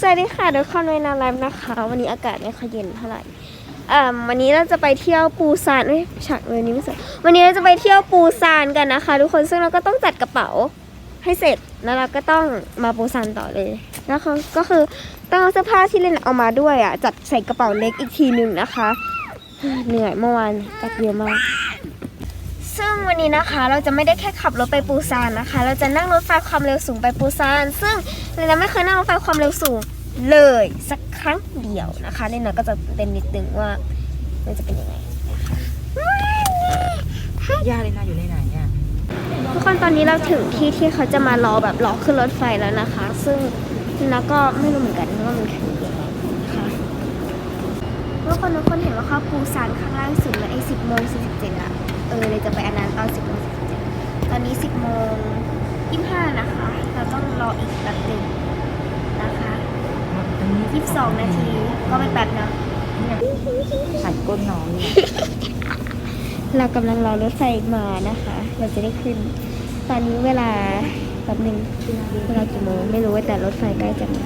สวัสดีค่ะทุกคนเวนาไลฟ์นะคะ วันนี้อากาศไม่ค่อยเย็นเท่าไหร่อ่าวันนี้เราจะไปเที่ยวปูซานเอ้ยฉากเลยนี้ไม่สวยวันนี้เราจะไปเที่ยวปูซานกันนะคะ ทุกคนซึ่งเราก็ต้องจัดกระเป๋าให้เสร็จแล้วเราก็ต้องมาปูซานต่อเลยนะคะก็คือต้องเอาเสื้อผ้าที่เล่นเอามาด้วยอะจัดใส่กระเป๋าเล็กอีกทีหนึ่งนะคะ เหนื่อยเมื่อวานจัดเยอะมาก ซึ่งวันนี้นะคะเราจะไม่ได้แค่ขับรถไปปูซานนะคะ เราจะนั่งรถไฟความเร็วสูงไปปูซาน ซึ่งเราไม่เคยนั่งรถไฟความเร็วสูงเลยสักครั้งเดียวนะคะในนั้นก็จะเต้นนิดนึงว่ามันจะเป็นยังไงย่าเลยนะอยู่ในไหนเนี่ยทุกคนตอนนี้เราถึงที่ที่เขาจะมารอแบบรอขึ้นรถไฟแล้วนะคะ ซึ่งนักก็ไม่รู้เหมือนกันว่ามันคือยังไงนะคะทุกคนทุกคนเห็นว่าเขาปูซานข้างล่างสุดแล้วไอ้สิบโมงสี่สิบเจ็ดอะ เออเลยจะไปอันนั้นตอนสิบโมงสี่สิบเจ็ดตอนนี้สิบโมงยี่สิบห้านะคะ เราต้องรออีกแป๊บหนึ่งนะคะตรงนี้ยี่สิบสองนาทีก็ไม่แป๊บนะขัดก้นน้องเนี่ยเรากำลังรอรถไฟมานะคะ เราจะได้ขึ้น ตอนนี้เวลาแป๊บหนึ่งเวลากี่โมงไม่รู้ว่าแต่รถไฟใกล้จะมา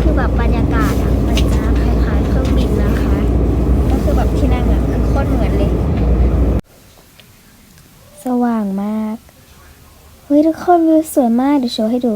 คือแบบบรรยากาศอะมันจะคล้ายๆเครื่องบินนะคะก็ คือแบบที่นั่งอะคือโคตรเหมือนเลย สว่างมาก เฮ้ยทุกคนวิวสวยมากเดี๋ยวโชว์ให้ดู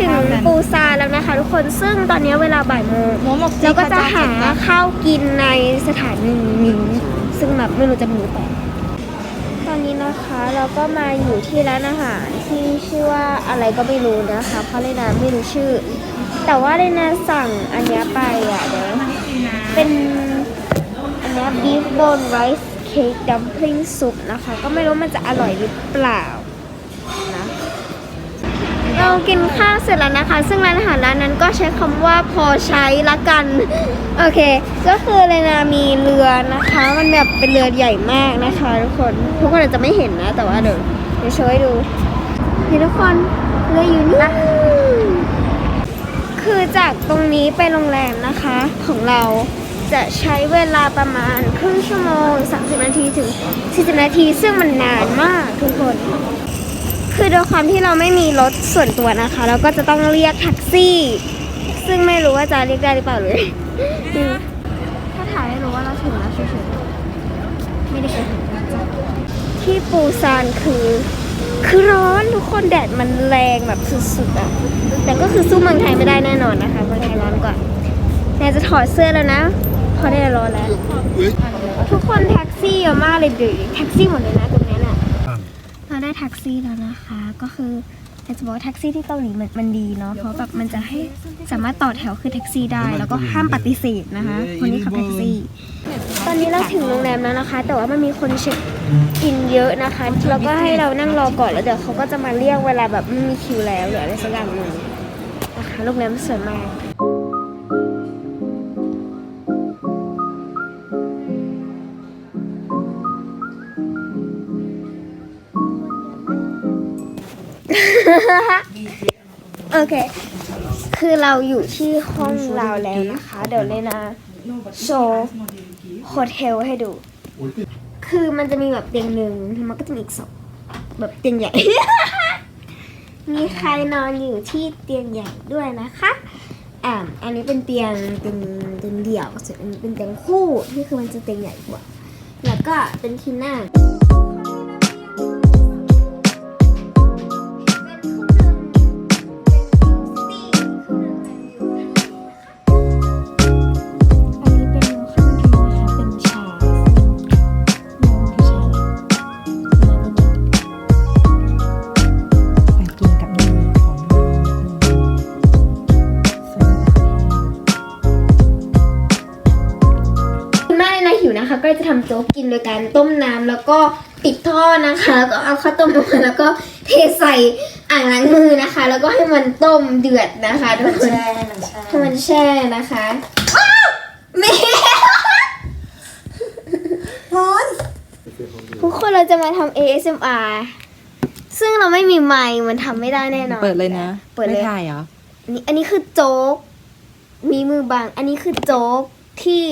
ถึงปูซานแล้วนะคะ ทุกคนซึ่งตอนนี้เวลาบ่ายโมงหมูหมกเราก็จะหาข้าวกินในสถานีนี้ซึ่งแบบไม่รู้จะมีหรือเปล่าตอนนี้นะคะเราก็มาอยู่ที่ร้านอาหารที่ชื่อว่าอะไรก็ไม่รู้นะคะเพราะเลนาไม่รู้ชื่อ แต่ว่าเลนาสั่งอันเนี้ยไปอะเดี๋ยวเป็นอันเนี้ย beef bone rice cake dumpling soup นะคะ ก็ไม่รู้มันจะอร่อยหรือเปล่านะเรา กินข้าวเสร็จแล้วนะคะ ซึ่งร้านอาหารร้านนั้นก็ใช้คำว่าพอใช้ละกัน โอเค ก็คือเลยนะมีเรือนะคะ มันแบบเป็นเรือใหญ่มากนะคะทุกคน ทุกคนอาจจะไม่เห็นนะ แต่ว่าเดี๋ยวเดี๋ยวโชว์ให้ดูนี่ทุกคนเรืออยู่นี่คือจากตรงนี้ไปโรงแรมนะคะของเราจะใช้เวลาประมาณครึ่งชั่วโมง 30 นาทีถึง 40 นาที ซึ่งมันนานมากทุกคน คือด้วยความที่เราไม่มีรถส่วนตัวนะคะ เราก็จะต้องเรียกแท็กซี่ ซึ่งไม่รู้ว่าจะเรียกได้หรือเปล่าเลยอืมถ้าถ่ายให้รู้ว่าเราถึงแล้วเฉยๆไม่ได้เคยถึงนะจ๊ะที่ปูซานคือคือร้อนทุกคนแดดมันแรงแบบสุดๆอะแต่ก็คือสู้เมืองไทยไม่ได้แน่นอนนะคะเมืองไทยร้อนกว่าแนนจะถอดเสื้อแล้วนะเพราะได้ร้อนแล้ว ทุกคนแท็กซี่เยอะมากเลยดิแท็กซี่หมดเลยนะตรงนี้น่ะ เราได้ แท็กซี่แล้วนะคะ ก็คืออยากจะบอกว่าแท็กซี่ที่เกาหลีมันมันดีเนาะเพราะแบบมันจะให้สามารถต่อแถวคือแท็กซี่ได้ แล้วก็ห้ามปฏิเสธนะคะ คนที่ขับแท็กซี่ ตอนนี้เราถึงโรงแรมแล้วนะคะ แต่ว่ามันมีคนเช็คอินเยอะนะคะแล้วก็ให้เรานั่งรอก่อนแล้วเดี๋ยวเขาก็จะมาเรียกเวลาแบบไม่มีคิวแล้วหรืออะไรสักอย่างหนึ่งนะคะโรงแรมสวยมาก โอเค คือเราอยู่ที่ห้องเราแล้วนะคะ เดี๋ยวเลยนะโชว์โฮเทลให้ดู คือมันจะมีแบบเตียงหนึ่งมันก็จะมีอีกสองแบบเตียงใหญ่ มีใครนอนอยู่ที่เตียงใหญ่ด้วยนะคะอ่าอันนี้เป็นเตียงเป็นเตียงเดี่ยวส่วนอันนี้เป็นเตียงคู่ที่คือมันจะเตียงใหญ่กว่า แล้วก็เป็นที่นั่ง จะทำโจ๊กกินโดยการต้มน้ำแล้วก็ปิดท่อนะคะ แล้วก็เอาข้าวต้มลงมาแล้วก็เทเทใส่อ่างล้างมือนะคะ แล้วก็ให้มันต้มเดือดนะคะทุกคนแช่ให้มันแช่ให้มันแช่นะคะอ้าวแม่ร้อนทุกคนเราจะมาทำ ASMR ซึ่งเราไม่มีไมค์มันทำไม่ได้แน่นอน เปิดเลยนะ เปิดเลยไม่ถ่ายเหรอ อันนี้อันนี้คือโจ๊ก มีมือบาง อันนี้คือโจ๊กที่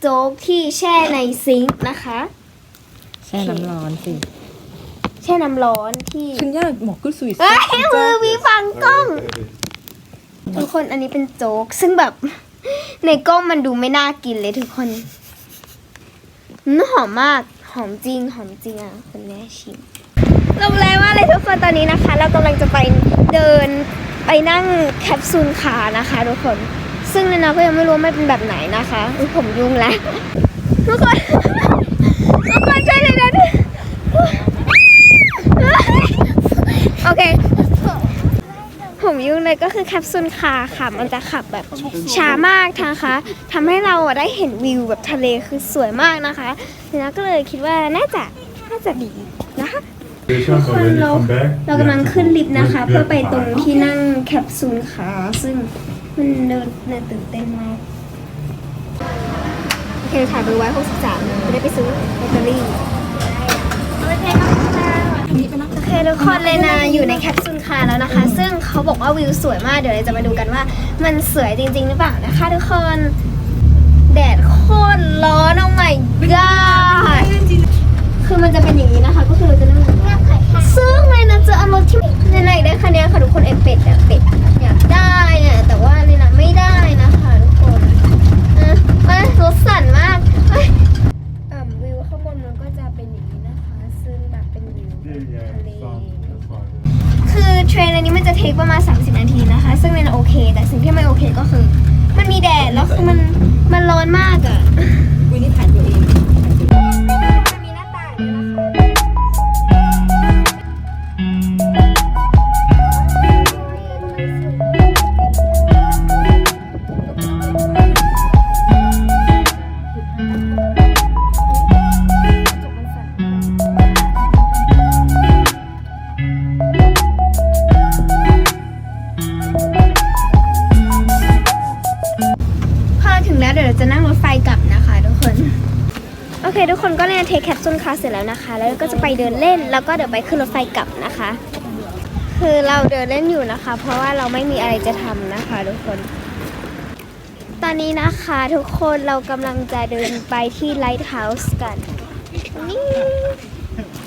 โจ๊กที่แช่ในซิงค์นะคะ แช่น้ำร้อนสิแช่น้ำร้อนที่คุณย่าบอกกุสุยเอ้ยมือมีฟังกล้อง ทุกคนอันนี้เป็นโจ๊ก ซึ่งแบบ ในกล้องมันดูไม่น่ากินเลยทุกคนอืมหอมมาก หอมจริง หอมจริงอะคนแม่ชิมลมแรงมากเลยทุกคนตอนนี้นะคะ เรากำลังจะไปเดินไปนั่งแคปซูลขานะคะทุกคน ซึ่งในนาก็ยังไม่รู้ว่ามันเป็นแบบไหนนะคะอุ๊ยผมยุ่งแล้วทุกคนทุกคนช่วยเลยนะโอเค ผมยุ่งเลยก็คือแคปซูลคาค่ะ มันจะขับแบบช้ามากนะคะทำให้เราได้เห็นวิวแบบทะเลคือสวยมากนะคะแล้ก็เลยคิดว่าน่าจะน่าจะดีนะคะทุกคนเราเรากำลังขึ้นลิฟต์นะคะ เพื่อไปตรงที่นั่งแคปซูลขาซึ่ง มันเดินเดินตื่นเต้นมากโอเคถ่ายไปไว้63จะได้ไปซื้อลอตเตอรี่โอเคทุกคนเลยนะอยู่ในแคปซูลคาร์แล้วนะคะ ซึ่งเขาบอกว่าวิวสวยมากเดี๋ยวเราจะมาดูกันว่า มันสวยจริง ๆ หรือเปล่านะคะ ทุกคนแดดโคตรร้อนโอ้ my god คือมันจะเป็นอย่างนี้นะคะ ก็คือเราจะนั่งอย่างนี้ ซึ่งเลยนะเจออารมณ์ที่ในไหนได้คะแนนค่ะทุกคนไอเป็ดอะเป็ดอยากได้อะแต่ว่าเลยนะไม่ได้นะคะทุกคนอะเอ้ยรถสั่นมากเอ้ยเอ่อวิวข้างบนมันก็จะเป็นอย่างนี้นะคะ ซึ่งแบบเป็นวิวทะเลคือเทรนอันนี้มันจะเทคประมาณ 30 นาทีนะคะ ซึ่งมันโอเค แต่สิ่งที่ไม่โอเคก็คือ มันมีแดดแล้วคือมันมันร้อนมากอะวินี่ถ่ายตัวเอง เคทุกคนก็เนี่ยเทคแคปซูลคลาสเสร็จแล้วนะคะ แล้วก็จะไปเดินเล่นแล้วก็เดี๋ยวไปขึ้นรถไฟกลับนะคะ คือเราเดินเล่นอยู่นะคะ เพราะว่าเราไม่มีอะไรจะทำนะคะ ทุกคน ตอนนี้นะคะทุกคนเรากำลังจะเดินไปที่ไลท์เฮาส์กันนี่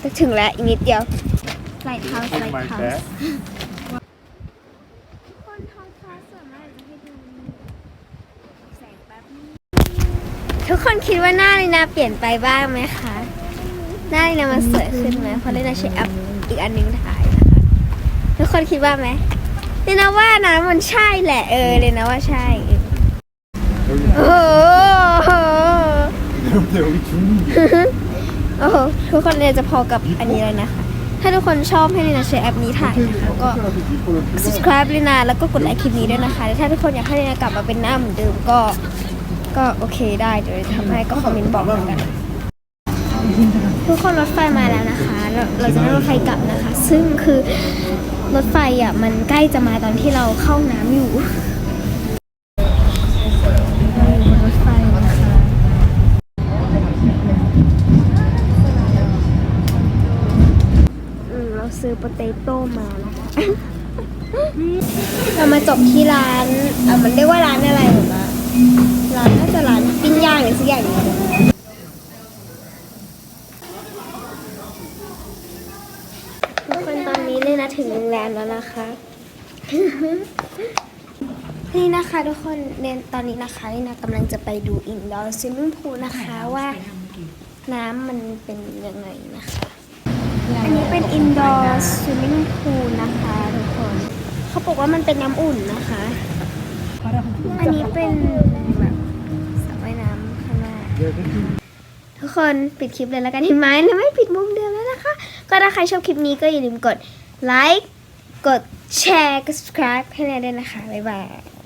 จะถึงแล้วอีกนิดเดียวไลท์เฮาส์ไลท์เฮาส์คนท้องฟ้าสวยมากเลยให้ดูแสงแป๊บนึง ทุก คิดว่าหน้าลีนาเปลี่ยนไปบ้างไหมคะ หน้าลีนามันสวยขึ้นไหมเพราะลีนาใช้แอปอีกอันหนึงถ่ายนะคะทุกคนคิดว่าไหมลีนาว่านะมันใช่แหละเออลีนาว่าใช่โอ้โหโอ้โหทุกคนเนี่ยจะพอกับอันนี้เลยนะคะ ถ้าทุกคนชอบให้ลีนาใช้แอปนี้ถ่ายนะคะก็ subscribe ลีนาแล้วก็กดไลค์คลิปนี้ด้วยนะคะและถ้าทุกคนอยากให้ลีนากลับมาเป็นหน้าเหมือนเดิมก็ ก็โอเคได้เดี๋ยวทำให้ก็คอมเมนต์บอกกัน ทุกคนรถไฟมาแล้วนะคะ เราเราจะนั่งรถไฟกลับนะคะ ซึ่งคือรถไฟอะมันใกล้จะมาตอนที่เราเข้าน้ำอยู่เราอยู่บนรถไฟนะคะ อืมเราซื้อโปเตโต้มานะคะ เรามาจบที่ร้านเออมันเรียกว่าร้านอะไรหรือเปล่า ร้านน่าจะร้านปิ้งย่างหรือสักอย่างนี้ทุกคนตอนนี้เลยนะถึงโรงแรมแล้ว นะคะ นี่นะคะทุกคนเนนตอนนี้นะคะนี่นะกำลังจะไปดูอินดอร์ซิมมิ่งพูลนะคะว่าน้ำมันเป็นยังไงนะคะ อันนี้เป็นอินดอร์สวิมมิ่งพูลนะคะทุกคน เขาบอกว่ามันเป็นน้ำอุ่นนะคะ อันนี้เป็นแบบสระว่ายน้ำข้างหน้าทุกคนปิดคลิปเลยแล้วกันเห็นไหมเลยไม่ปิดมุมเดิมแล้วนะคะ ก็ถ้าใครชอบคลิปนี้ก็อย่าลืมกดไลค์ กดแชร์กด subscribe ให้แน่ด้วยนะคะ บ๊ายบาย